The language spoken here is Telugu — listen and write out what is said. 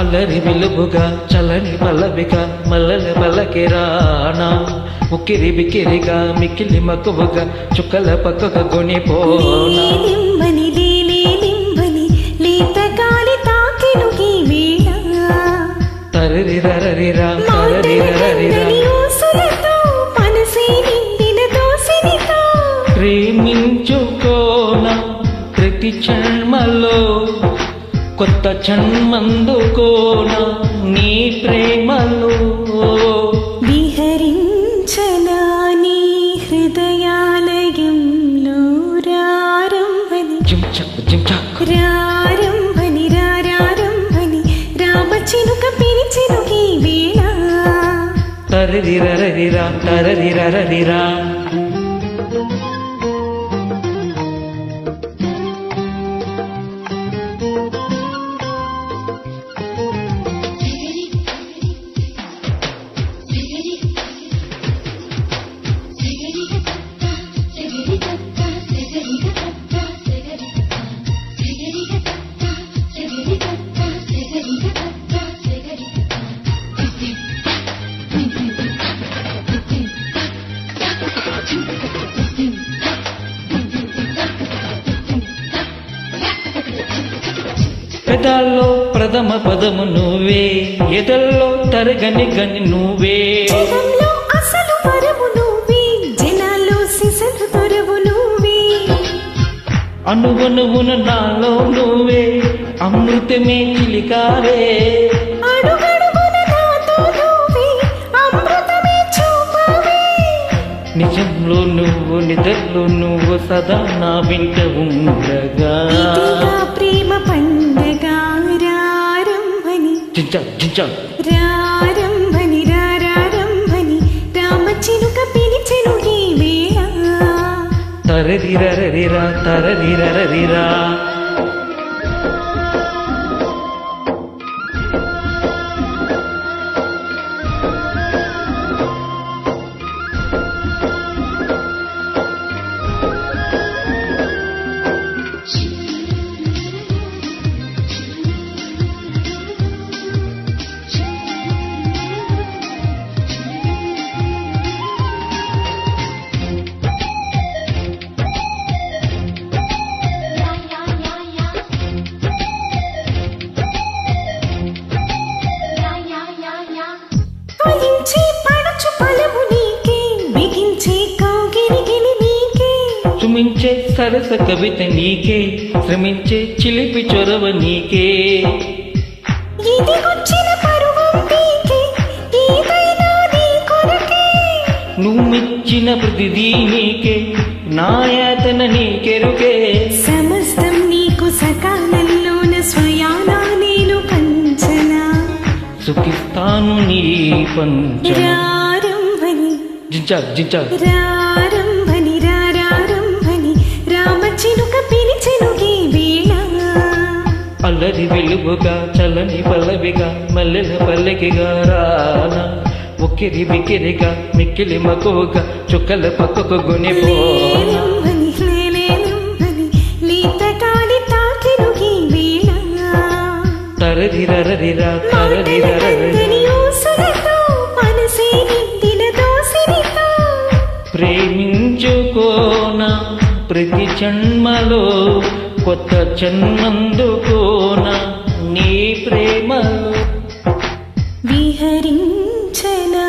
అల్లరి విలుపుగా చలని పల్లవిగా మల్లల పల్లకి రానా ఉక్కిరి బిక్కిరిగా మిక్కిలి మక్కువగా చుక్కల పక్కకు కొనిపోనా తరరి రరరిరా తరరి రరరిరా ప్రేమించుకోన ప్రతి జన్మలో కొత్త జన్మందుకోన నీ ప్రేమలో విహరించనా నీ హృదయాలయంలో రారంభని రారంభని రారంభని రామచినుక పిలిచెను ఈ వేళ తరరి రరరిరా పెదాల్లో ప్రథమ పదము నువ్వే ఎదల్లో తరగని గని నువ్వే. అసలు వరము నువ్వే జనాల్లో సిసలు దొరవు నువ్వే. అనువనువున నాలో నువ్వే అమృతమే చిలికావే నిజంలో నువ్వు నిద్రలో నువ్వు సదా నా వెంట ఉండగా. ప్రేమ పండగ రారంభని. రారంభని రారంభని రామచినుక పిలిచెను ఈ వేళ. తరదిరరిరా తరదిరరిరా సుమించే సరస కవిత నీకే శ్రమించే చిలిపి చొరవ నీకే. ఇది వచ్చిన పరువం నీకే ఏదైనా నీ కొరకే. నువ్వు మెచ్చిన ప్రతిదీ నీకే నాయాతన నీకెరుకే సమస్తం నీకు సకాలంలోన స్వయానా నేను పంచనా. సుఖిస్తాను నీ పంచ రారంభని. జించా జించా రారంభని రారంభని రామచినుక పిలిచెను ఈ వేళ అల్లరి వెలుగుగా చల్లని పల్లవిగా మల్లెల పల్లెకిగా రానా. ఉక్కిరి బిక్కిరిగా మిక్కిలి మక్కువగా చుక్కల పక్కకు గునిపోనా లేలంభని లేలేలంభని లేత గాలి జన్మలో కొత్త జన్మందుకోన నీ ప్రేమలో విహరించనా?